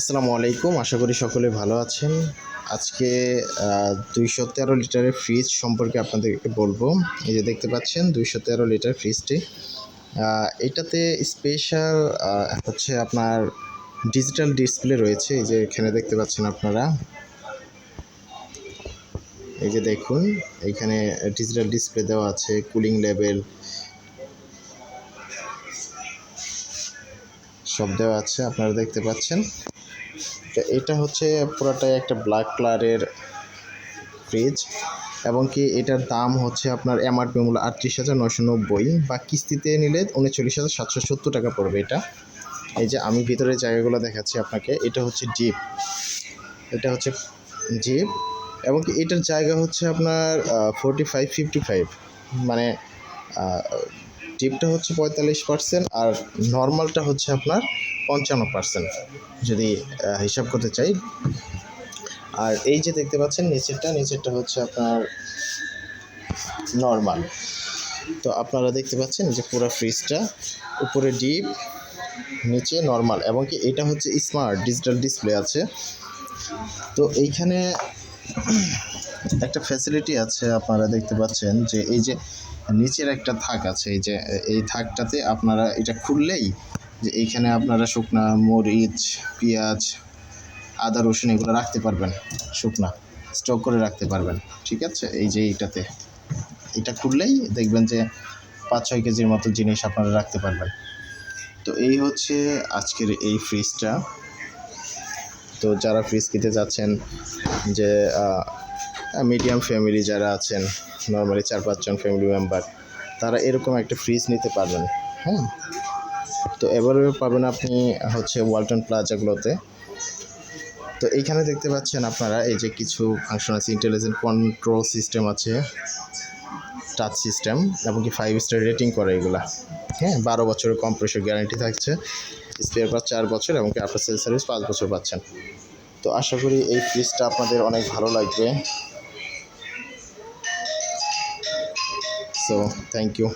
আসসালামু আলাইকুম। আশা করি সকলে ভালো আছেন। আজকে দুইশো তেরো লিটারের ফ্রিজ সম্পর্কে আপনাদেরকে বলব। এই যে দেখতে পাচ্ছেন, দুইশো তেরো লিটার ফ্রিজটি এটাতে স্পেশাল হচ্ছে আপনার ডিজিটাল ডিসপ্লে রয়েছে। এই যে এখানে দেখতে পাচ্ছেন আপনারা। এই যে দেখুন এইখানে ডিজিটাল ডিসপ্লে দেওয়া আছে কুলিং লেভেল সব দেওয়া আছে, আপনারা দেখতে পাচ্ছেন। এটা হচ্ছে পুরোটাই একটা ব্ল্যাক কালারের ফ্রিজ এবং কি এটার দাম হচ্ছে আপনার এমআরপি মূল্য আটত্রিশ হাজার নশো নব্বই। বা কিস্তিতে নিলে উনচল্লিশ হাজার সাতশো সত্তর টাকা পড়বে এটা। এই যে আমি ভিতরের জায়গাগুলো দেখাচ্ছি আপনাকে, এটা হচ্ছে জিপ এটা হচ্ছে জিপ এবং কি এটার জায়গা হচ্ছে আপনার ফোরটি ফাইভ ফিফটি ফাইভ মানে জিপটা হচ্ছে পঁয়তাল্লিশ পার্সেন্ট আর নর্মালটা হচ্ছে আপনার পঞ্চান্ন পার্সেন্ট যদি হিসাব করতে চাই। আর এই যে দেখতে পাচ্ছেন, নিচেরটা নিচেরটা হচ্ছে আপনার নর্মাল তো আপনারা দেখতে পাচ্ছেন যে পুরো ফ্রিজটা উপরে ডিপ, নিচে নর্মাল এবং কি এটা হচ্ছে স্মার্ট ডিজিটাল ডিসপ্লে আছে। তো এইখানে একটা ফ্যাসিলিটি আছে আপনারা দেখতে পাচ্ছেন যে এই যে নিচের একটা থাক আছে, এই যে এই থাকটাতে আপনারা এটা খুললেই যে এইখানে আপনারা শুকনা মরিচ, পেঁয়াজ, আদা, রসুন এগুলো রাখতে পারবেন, শুকনা স্টক করে রাখতে পারবেন, ঠিক আছে? এই যে এইটাতে। এটা খুললেই দেখবেন যে পাঁচ ছয় কেজির মতো জিনিস আপনারা রাখতে পারবেন। তো এই হচ্ছে আজকের এই ফ্রিজটা তো যারা ফ্রিজ কিনতে যাচ্ছেন যে মিডিয়াম ফ্যামিলি যারা আছেন নর্মালি চার পাঁচজন ফ্যামিলি মেম্বার তারা এরকম একটা ফ্রিজ নিতে পারবেন হ্যাঁ তো এবারে পাবেন আপনি হচ্ছে ওয়ালটন প্লাজাগুলোতে তো এইখানে দেখতে পাচ্ছেন আপনারা এই যে কিছু ফাংশন আছে ইন্টেলিজেন্ট কন্ট্রোল সিস্টেম আছে টাচ সিস্টেম এমনকি ফাইভ স্টার রেটিং করে এগুলা হ্যাঁ? বারো বছরের কম্প্রেসর গ্যারান্টি থাকছে স্পেয়ার পাঁচ চার বছর এবং আফটার সেল সার্ভিস পাঁচ বছর পাচ্ছেন। তো আশা করি এই ফ্রিজটা আপনাদের অনেক ভালো লাগবে। so thank you.